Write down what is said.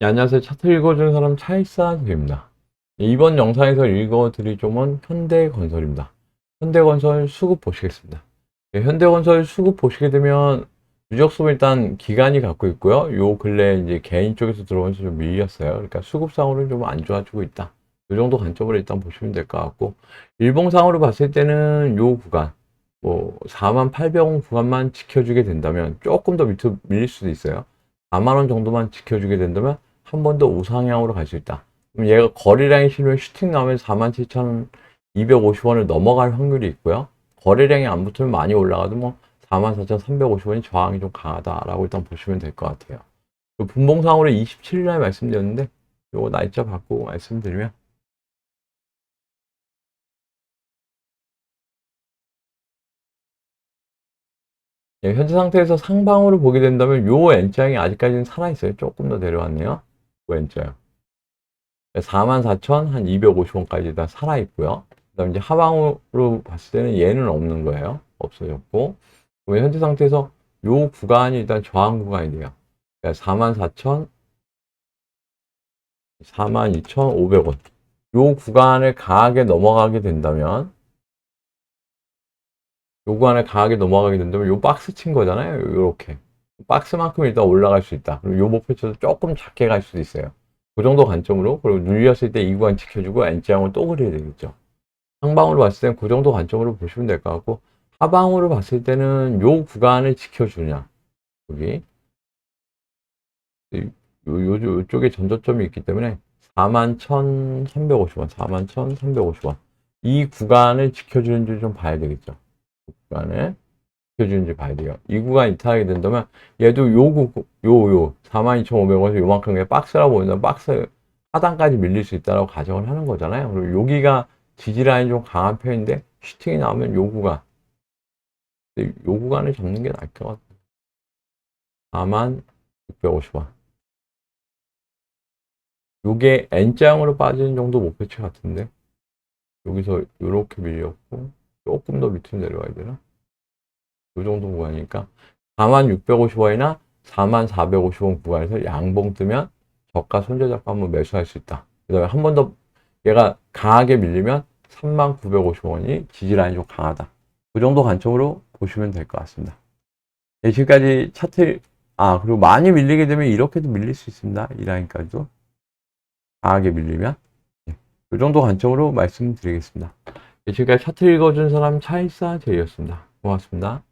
네, 안녕하세요. 차트 읽어주는 사람 차이사입니다. 이번 영상에서 읽어드릴 점은 현대건설입니다. 현대건설 수급 보시겠습니다. 네, 현대건설 수급 보시게 되면 누적수는 일단 기간이 갖고 있고요. 요 근래 이제 개인 쪽에서 들어오면서 좀 밀렸어요. 그러니까 수급상으로는 좀 안 좋아지고 있다. 이 정도 관점으로 일단 보시면 될 것 같고 일봉상으로 봤을 때는 요 구간 뭐 4만 800원 구간만 지켜주게 된다면 조금 더 밑으로 밀릴 수도 있어요. 4만 원 정도만 지켜주게 된다면 한 번 더 우상향으로 갈 수 있다. 그럼 얘가 거래량이 실면 슈팅 나오면 47,250원을 넘어갈 확률이 있고요. 거래량이 안 붙으면 많이 올라가도 뭐 44,350원이 저항이 좀 강하다라고 일단 보시면 될 것 같아요. 그리고 분봉상으로 27일 날 말씀드렸는데 요거 날짜 바꾸고 말씀드리면 예, 현재 상태에서 상방으로 보게 된다면 요 N장이 아직까지는 살아있어요. 조금 더 내려왔네요. 요 N장. 44,250원까지 다 살아있고요. 그 다음 이제 하방으로 봤을 때는 얘는 없는 거예요. 없어졌고. 그러면 현재 상태에서 요 구간이 일단 저항 구간이 돼요. 그러니까 44,000, 42,500원. 요 구간을 강하게 넘어가게 된다면 요 구간을 강하게 넘어가게 된다면 요 박스 친 거잖아요. 요렇게. 박스만큼 일단 올라갈 수 있다. 그리고 요 목표치도 조금 작게 갈 수도 있어요. 그 정도 관점으로 그리고 눌렸을 때이 구간 지켜주고 N자형을 또 그려야 되겠죠. 상방으로 봤을 때는 그 정도 관점으로 보시면 될 것 같고 하방으로 봤을 때는 요 구간을 지켜주냐 여기 요, 요, 요 쪽에 전저점이 있기 때문에 41,350원 41,350원 이 구간을 지켜주는지 좀 봐야 되겠죠. 구간을 지켜주는지 봐야 돼요. 이 구간 이탈하게 된다면 얘도 요, 구, 요, 요, 42,500원에서 요만큼의 박스라고 보면 박스 하단까지 밀릴 수 있다고 가정을 하는 거잖아요. 그리고 여기가 지지라인이 좀 강한 편인데 슈팅이 나오면 요 구간. 요 구간을 잡는 게 나을 것 같아요. 4만 650원. 요게 N장으로 빠지는 정도 목표치 같은데 여기서 요렇게 밀렸고 조금 더 밑으로 내려와야 되나? 이 정도 구간이니까 4650원이나 4450원 구간에서 양봉 뜨면 저가 손절 잡고 한번 매수할 수 있다. 그 다음에 한 번 더 얘가 강하게 밀리면 3950원이 지지라인이 좀 강하다. 그 정도 관점으로 보시면 될 것 같습니다. 네, 지금까지 차트, 아, 그리고 많이 밀리게 되면 이렇게도 밀릴 수 있습니다. 이 라인까지도. 강하게 밀리면. 네, 그 정도 관점으로 말씀드리겠습니다. 네, 지금까지 차트 읽어준 사람 차이사 제이였습니다. 고맙습니다.